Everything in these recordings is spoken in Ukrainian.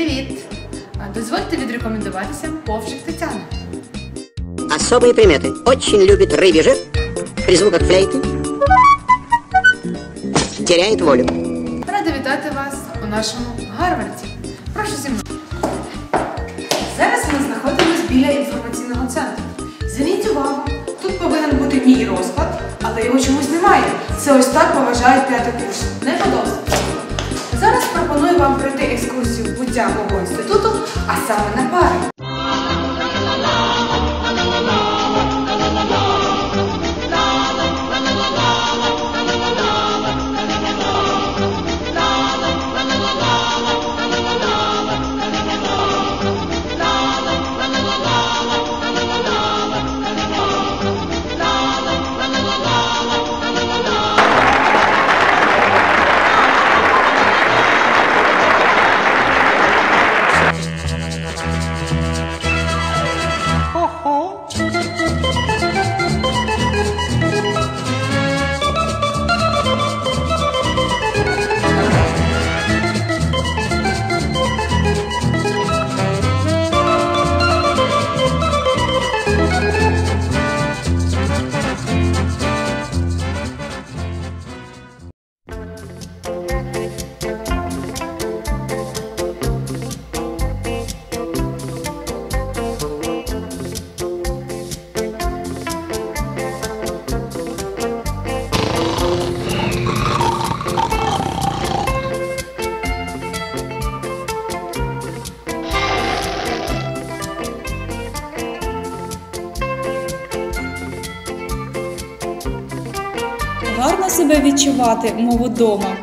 Привіт! Дозвольте відрекомендуватися Повшик Тетяна. Особые приметы. Очень любит рибі жир, при звуках флейты теряет волю. Рада вітати вас у нашому Гарварді. Прошу зі мною. Зараз ми знаходимося біля інформаційного центру. Зверніть увагу, тут повинен бути мій розклад, але його чомусь немає. Це ось так поважають п'ятий курс. Не подобається. Пропоную вам пройти екскурсію буття мого інституту, а саме на пари. так себе відчувати, мов удома.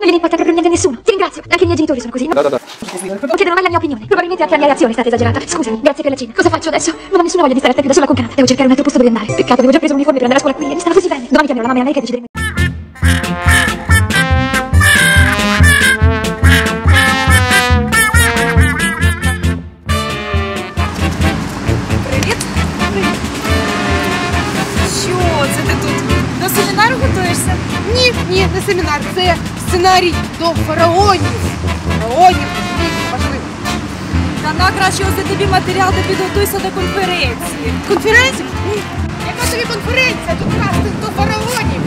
Vieni a portare a nessuno. Ti ringrazio. Anche i miei genitori sono così. No? Non chiedono mai la mia opinione. Probabilmente anche la mia reazione è stata esagerata. Scusami, grazie per la cena. Cosa faccio adesso? Non ho nessuna voglia di stare a più da sola con Canata. Devo cercare un altro posto dove andare. Peccato, avevo già preso un uniforme per andare a scuola qui. E mi stava così bene. Domani chiamerò la mamma e la America e decideremo. Привіт. Що це ти тут? До семінару готуєшся? Ні, ні, не семінар, це сценарій до фараонів. Фараонів, ні, важливо. Та на краще ось тобі матеріал, де підготуйся до конференції. Конференція? Яка тобі конференція? Тут кастинг до фараонів.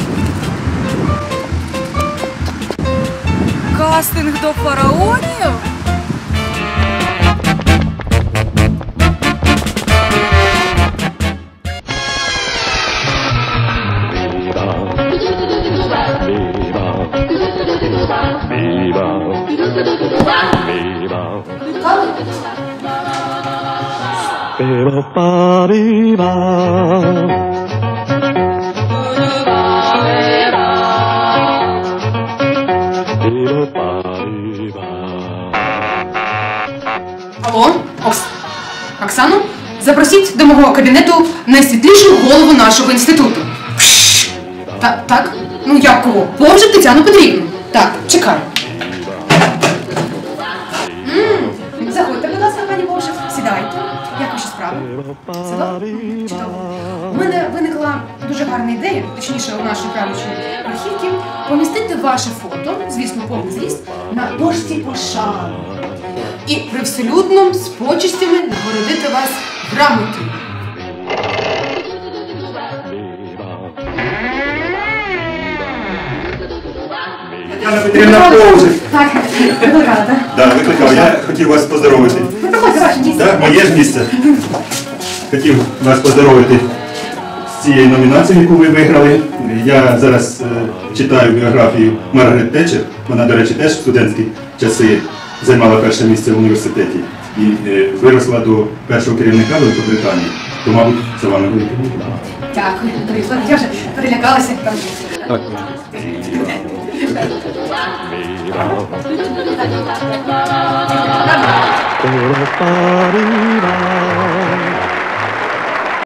Кастинг до фараонів? Алло, Окс... Оксану? Запросіть до мого кабінету найсвітлішу голову нашого інституту. Та, так? Ну як кого? Повжик Тетяну Петрівну. Так, чекаю. Сідайте. Як ваші справи? Чудово. У мене виникла дуже гарна ідея, точніше у нашої правлячої архівки, помістити ваше фото, звісно, повний зріст, на дошці пошани. І привселюдно з почестями нагородити вас грамотою. Петрівна Повзик. Так, викликала, так? Да, викликав. Я хотів вас поздоровити. Ви проходьте ваше місце. Да, моє ж місце. Хотів вас поздоровити з цією номінацією, яку ви виграли. Я зараз е, читаю біографію Маргарет Тетчер. Вона, до речі, теж в студентські часи займала перше місце в університеті і е, виросла до першого керівника Великобританії. То, мабуть, це вам велике. Дякую, Борислав. Я вже перелякалася. கோலப்பாரி